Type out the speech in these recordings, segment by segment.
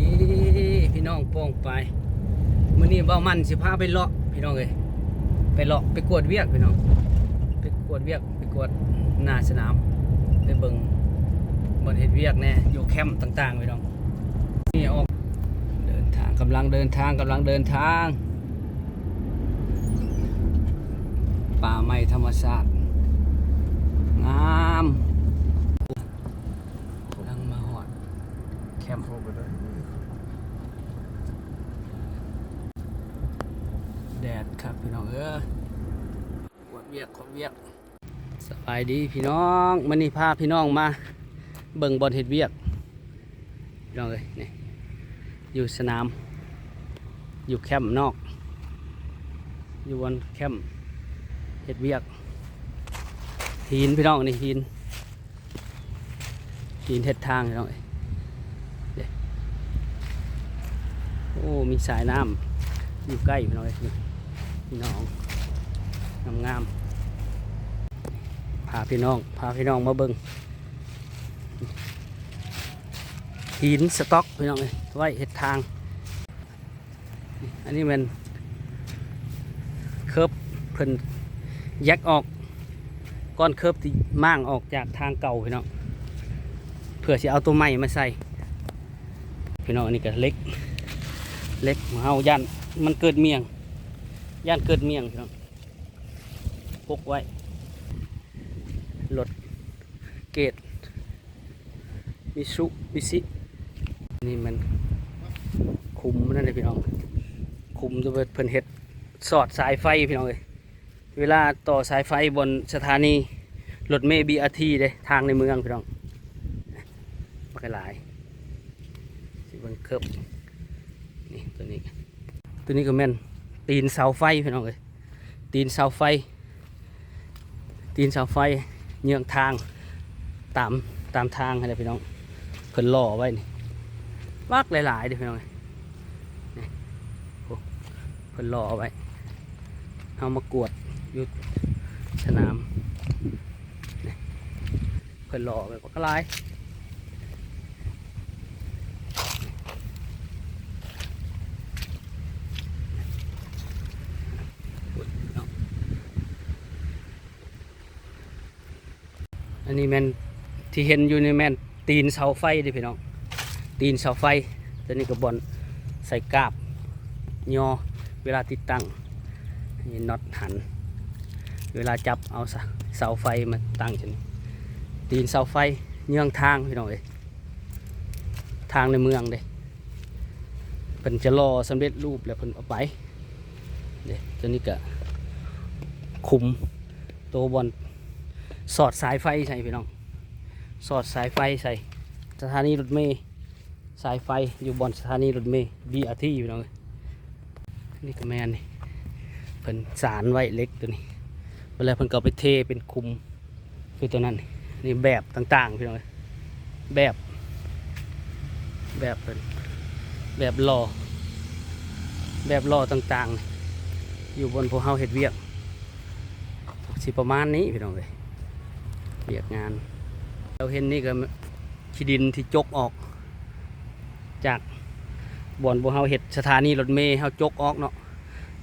ดีพี่น้องโป้งไปมื้อนี้เบ้ามันสิพาไปเลาะพี่น้องเอ้ยไปเลาะไปกวดเวียกพี่น้องไปกวดเวียกไปกวดหน้าสนามไปเบิ่งบ่อนเฮ็ดเวียกแน่อยู่แคมป์ต่างๆพี่น้องนี่ออกเดินทางกำลังเดินทางกำลังเดินทาง ป่าไม้ธรรมชาติงามกำลังมาหอด แคมป์แดดครับพี่น้องเออขวด เวียกขวดเวียกสบายดีพี่น้องมันนี่พาพี่น้องมาเบิ่งบอลเห็ดเวียกพี่น้องเอ้ยนี่อยู่สนาม อยู่แคมป์นอก อยู่บนแคมป์เห็ดเวียกหินพี่น้องนี่หินหินเห็ดทางพี่น้องเอ้ยโอ้มีสายน้ำอยู่ใกล้พี่น้องเอ้ยพี่น้องงามงามๆาพี่น้อง พาพี่น้องมาเบิงหินสต็อกพี่น้องเอ้ยไว้เห็ดทาง อันนี้มันเคิร์ฟเพิ่นแยกออกก้อนเคิร์ฟที่ม่างออกจากทางเก่าพี่น้องเพื่อจะเอาตัวใหม่มาใส่พี่น้องอันนี้ก็เล็ก เล็กของเฮาย่านมันเกิดเมียงย่านเกิดเมียงพี่น้องพกไว้ รถเกตมิสุบิซิ นี่มันคุมนั่นเลยพี่น้อง คุมตัวเพิ่นเฮ็ดสอดสายไฟพี่น้องเลยเวลาต่อสายไฟบนสถานีรถเมล์บีอาทีเด้ทางในเมืองพี่น้องบักหลายสิเบิ่งเคิบนี่ตัวนี้ ตัวนี้ก็แม่นตีนเสาไฟพี่น้องเอ้ยตีนเสาไฟ ตีนเสาไฟ เยื้องทางตามตามทางให้เลยพี่น้องเพิ่นล่อไว้นี่วักหลายๆเด้อพี่น้องเอ้นี่เพิ่นล่อไว้เอามากวดอยู่สนามเพิ่นล่อไว้ก็หลาย อั นนี้แมนที่เห็นอยู่ในแมนตีนเสาไฟดิพี่น้อง ตีนเสาไฟตัวนี้ก็บอลใส่กาบยอเวลาติดตั้งนี่น็อตหัน เวลาจับเอาเสาเสาไฟมาตั้งชนตีนเสาไฟเยื่องทางพี่น้องเอ้ยทางในเมืองเด้เพิ่นจะรอสำเร็จรูปแล้วเพิ่นเอาไปเด้ตัวนี้ก็คุมตัวบอล สอดสายไฟใส่พี่น้อง สอดสายไฟใส่ สถานีรถเมล์สายไฟอยู่บนสถานีรถเมล์บีอาทีพี่น้องเอ้ยนี่ก็แมนนี่เพิ่นสารไว้เล็กตัวนี้เวลาเพิ่นก็เอาไปเทเป็นคุมคือตัวนั้นนี่นี่แบบต่างๆพี่น้องเอ้ยแบบแบบเพิ่นแบบรอแบบรอต่างๆ อยู่บนภูเขาเห็ดเวียกสิประมาณนี้พี่น้องเอ้ย เรียกงาน เราเห็นนี่ก็ขี้ดินที่จกออก จากบ่อนบัวเฮาเห็ดสถานีรถเมล์เฮาจกออกเนาะ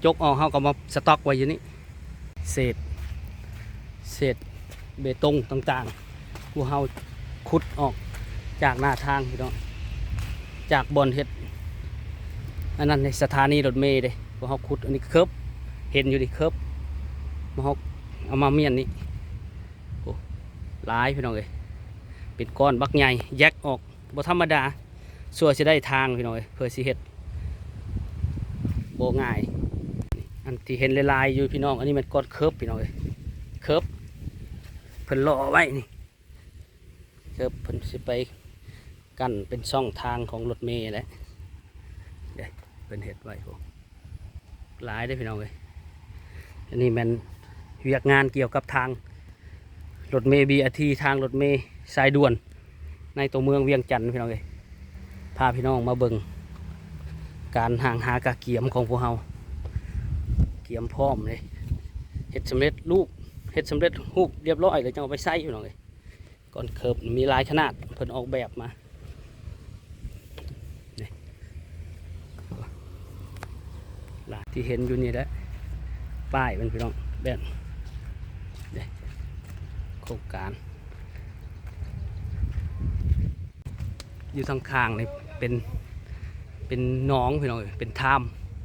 จกออกเฮาก็มาสต็อกไว้อยู่นี่เศษ เศษเบตงต่างๆบัวเฮาขุดออกจากหน้าทางพี่น้องจากบ่อนเห็ดอันนั้นในสถานีรถเมล์เด้บัวเฮาขุดอันนี้เคิบเห็นอยู่ดิเคิบบัวเฮาเอามาเมียนนี่ หลายพี่น้องเอ้ยเป็นก้อนบักใหญ่แยกออกบ่ธรรมดาส่วนจะได้ทางพี่น้องเอ้ยเพื่อสิเฮ็ดโบง่าย อันที่เห็นลายๆอยู่พี่น้อง อันนี้มันก้อนเคิร์ฟพี่น้องเอ้ยเคิร์ฟเพิ่นล่อไว้นี่เคิร์ฟเพิ่นสิไปกั้นเป็นช่องทางของรถเมล์แหละเด้เพิ่นเฮ็ดไว้พวกหลายได้พี่น้องเอ้ยอันนี้มันเวียกงานเกี่ยวกับทาง รถเมย์บีอาทีทางรถเมย์สายด่วน ในตัวเมืองเวียงจันทร์พี่น้องเลยพาพี่น้องมาเบิง่งการห่างหากระเกียมของพวกเราเกียมพร้อมเลยเห็ดสำเร็จรูปเห็ดสำเร็จรูปเรียบร้อยเลยจะเอาไปใส่พี่น้องเลยก่อนเคิบมีลายขนาดเพิ่นออกแบบมาที่เห็นอยู่นี่แหละป้ายเป็นพี่น้องแบบ เด้โครงการ อยู่ทางข้างนี่เป็นเป็นหนองพี่น้องเอ้ยเป็นถ้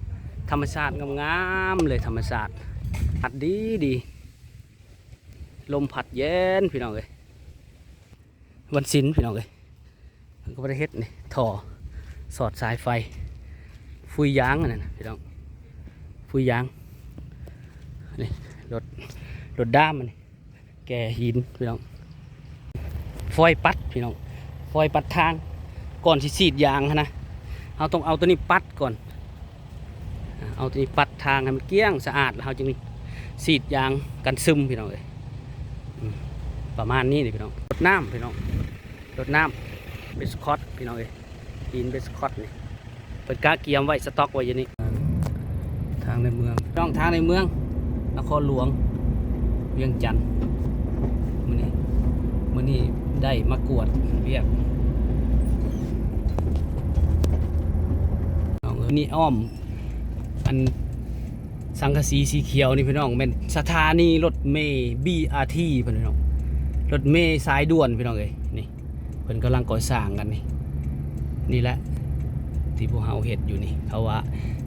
ำธรรมชาติงามๆเลยธรรมชาติพัดดีดีลมพัดเย็นพี่น้องเอ้ยวันศิลพี่น้องเอ้ยก็บ่ได้เฮ็ดนี่ท่อสอดสายไฟ ฟุยยางนนั้นน่ะพี่น้อง ฟุยยางนี่รถรถด้ามมันนี่ แก่หินพี่น้องฟอยปัดพี่น้องฟอยปัดทางก่อนที่สีดยางนะเราต้องเอาตัวนี้ปัดก่อน เอาตัวนี้ปัดทางให้มันเกลี้ยงสะอาดเราจึงสีดยางกันซึมพี่น้องเลยอืมประมาณนี้นี่พี่น้องรดน้ำพี่น้องรดน้ำเบสคอตพี่น้องเลยหินเบสคอตนี่เป็นกาเกียมไว้สต็อกไว้อย่างนี้ทางในเมืองน้องทางในเมืองนครหลวงเวียงจันทร์ มื้อนี้ได้มากวดเวียกนี่อ้อม อันสังกะสีสีเขียวนี่พี่น้องเป็นสถานีรถเมย์ BRT พี่น้องรถเมย์สายด่วนพี่น้องเอ้ยนี่เพิ่นกำลังก่อสร้างกันนี่นี่แหละที่พวกเฮาเฮ็ดอยู่นี่เขาว่า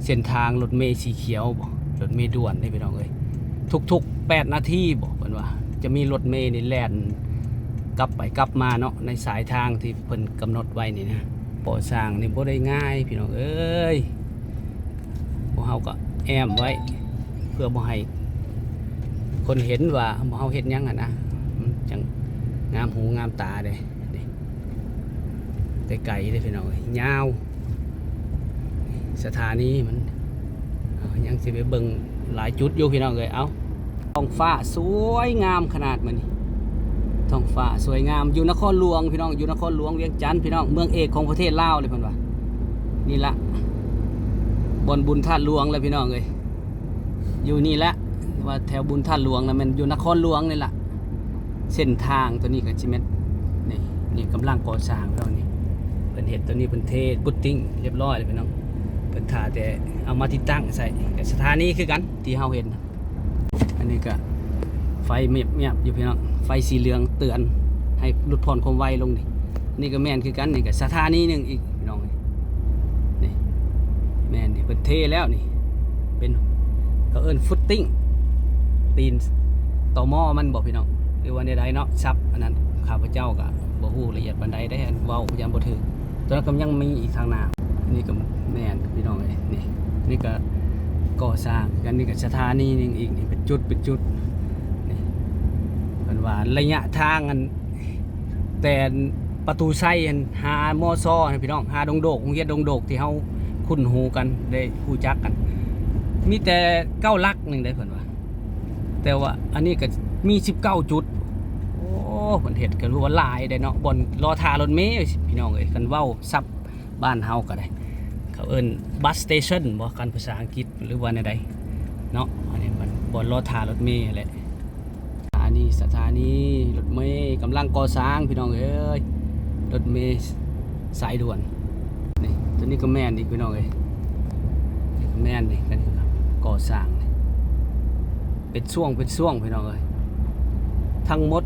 เส้นทางรถเมย์สีเขียวบ่รถเมย์ด่วนนี่พี่น้องเอ้ยทุกๆ8นาทีบ่เพิ่นว่าจะมีรถเมย์นี่แล่น กลับไปกลับมาเนาะในสายทางที่เพิ่นกำหนดไว้นี่นะก่อสร้างนี่บ่ได้ง่ายพี่น้องเอ้ยพวกเฮาก็แอมไว้ เพื่อบ่ให้คนเห็นว่าพวกเฮาเฮ็ดหยังอะนะจังงามหูงามตาเด้แต่ไกลเด้พี่น้องเอ้ยยาว สถานีมันยังสิไปเบิ่งหลายจุดอยู่พี่น้องเอ้ยเอาท้องฟ้าสวยงามขนาดมันนี่ ท้องฟ้าสวยงามอยู่นครหลวงพี่น้องอยู่นครหลวงเวียงจันทน์พี่น้องเมืองเอกของประเทศลาวเลยเพิ่นว่านี่ละบนบุญธาตุหลวงเลยพี่น้องเอ้ยอยู่นี่ละว่าแถวบุญธาตุหลวงนะมันอยู่นครหลวงนี่ละเส้นทางตัวนี้ก็จิเม็ดนี่นี่กำลังก่อสร้างแล้วนี่เป็นเห็ดตัวนี้เป็นเทพุตติ้งเรียบร้อยเลยพี่น้องเป็นทาแต่เอามาติดตั้งใส่สถานีคือกันที่เฮาเห็น อันนี้ก็ ไฟเมียบเมียบอยู่พี่น้องไฟสีเหลืองเตือนให้ลดผ่อนความไวลงนี่นี่ก็แม่นคือกันนี่ก็สถานีหนึ่งอีกพี่น้องนี่แม่นนี่เป็นเทแล้วนี่ เป็นเขาเอิ้นฟุตติ้งตีนต่อหม้อมันบอกพี่น้องหรือว่าในใดเนาะซับอันนั้นข้าพเจ้าก็บ่ฮู้ละเอียดปานใดได้อันเว้ายังบ่ถึงตอนนั้นก็ยังมีอีกทางหน้านี่ก็แม่นพี่น้องเอ้ยนี่นี่ก็ก่อสร้างกันนี่ก็สถานีหนึงอีกนี่เป็นจุดเป็นจุด เพิ่นว่าระยะทางอันแต่ประตูไส้อันหามอซอนะพี่น้องหาดงโดกโรงเรียนดงโดกที่เฮาคุ้นหูกันได้ฮู้จักกัน มีแต่เก้าลักหนึ่งได้เพิ่นว่า แต่ว่าอันนี้ก็มี19จุด โอ้เพิ่นเฮ็ดก็รู้ว่าหลายได้เนาะบ่นรอทารถเมล์พี่น้องเอ้ยคันเว้าซับบ้านเฮาก็ได้ เขาเอิ้นบัสสเตชันบ่กันภาษาอังกฤษหรือว่าในใดเนาะอันนี้มันบ่นรอทารถเมล์แหละ นีสถานีรถเมย์กำลังก่อสร้างพี่น้องเอ้ยรถเมย์สายด่วนนี่ตัวนี้ก็แม่นอีกพี่น้องเอ้ยแม่นนี่กันครับก่อสร้างนี่เป็นช่วงเป็นช่วงพี่น้องเอ้ยทั้งหมด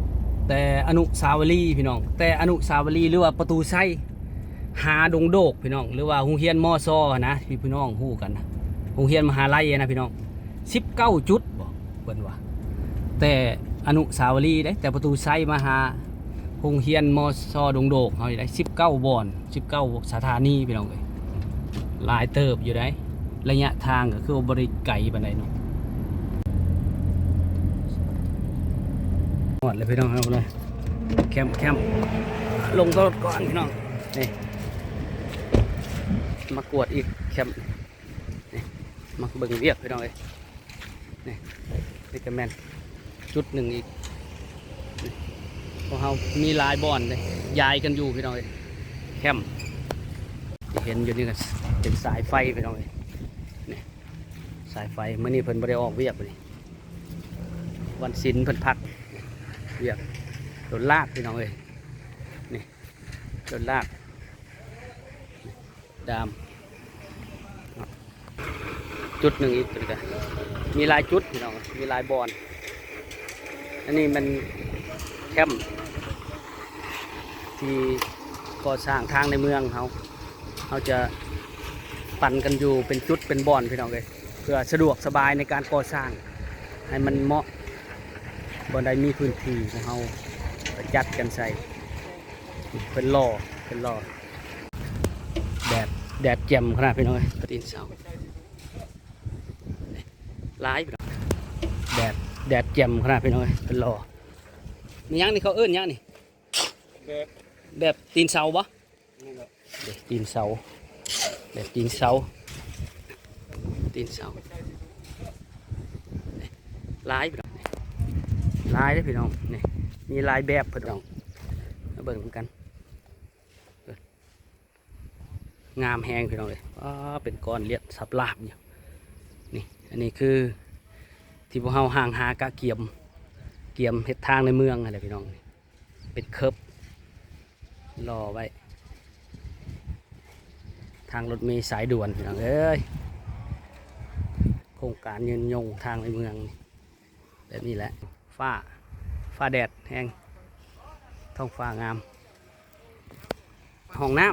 แต่อนุสาวรีย์พี่น้อง แต่อนุสาวรีย์หรือว่าประตูไส้หาดงโดกพี่น้อง หรือว่าโรงเรียนมอซอนะที่พี่น้องฮู้กันนะโรงเรียนมหาลัยนะพี่น้อง19จุดบอกเพิ่นว่าแต่ อนุสาวรีย์ได้แต่ประตูไซมาหาโรงเรียนมอซอดงโดกเขาได้สิบเก้าบอนสิบเก้าสถานีพี่น้องเลยหลายเติบอยู่ได้ระยะทางก็คือว่าบริไก่ปานใดเนาะหมดเลยพี่น้องเอาเลยแคมป์แคมป์ลงรถก่อนพี่น้องนี่มากวดอีกแคมป์นี่มาเบิ่งเรียกพี่น้องเลยนี่นี่ก็แมน จุดหนึ่งอีกพวกเขามีลายบ่อนเลยยายกันอยู่พี่น้องเอ้ยแคมเห็นอยู่นี่ก็เป็นสายไฟพี่น้องเอ้ยนี่สายไฟเมื่อนี้เพิ่นบ่ได้ออกเวียกนี่วันศิลเพิ่นพักเวียกรถลากพี่น้องเอ้ยนี่รถลากดามจุดหนึ่งอีกจุดกันมีลายจุดพี่น้องมีลายบอน อันนี้มันแคมป์ที่ก่อสร้างทางในเมืองเขาเขาจะปั่นกันอยู่เป็นจุดเป็นบอนพี่น้องเลยเพื่อสะดวกสบายในการก่อสร้าง ให้มันเหมาะบอนใดมีพื้นที่ของเขาจัดกันใส่เป็นล่อเป็นล่อแดดแดดแจ่มขนาดพี่น้องเลยปฏินเสาร้ายพี่น้องแดด แดดแจ่มขนาดพี่น้องเลยเป็นล่อมีหยังนี่เขาเอิ้นหยังนี่แบบแบบตีนเสาปะนี่แหละเด็กตีนเสาแบบตีนเสาตีนเสาลายพี่น้องลายได้อพี่น้องนี่มีลายแบบพี่น้องมาเบิ่งกันเบิ่งงามแหงพี่น้องเลยอ๋อเป็นก้อนเลียดสับลาบอยู่นี่อันนี้คือ ที่พวกเราห่างหากะเกียม เกียมเฮ็ดทางในเมืองอะไรพี่น้อง เป็นเคิบรอไว้ ทางรถเมล์สายด่วนพี่น้องเอ้ยโครงการยืนยงทางในเมือง แบบนี้แหละฟ้าฟ้าแดดแห้งท้องฟ้างามห้องน้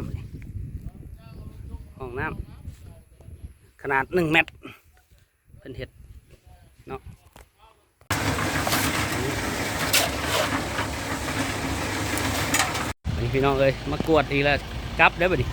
ำห้องน้ำขนาดหนึ่งเมตรเป็นเห็ดเนาะอันนี้ พี่น้องเอ้ยมากวดอีกแล้วกลับได้ป่ะดิ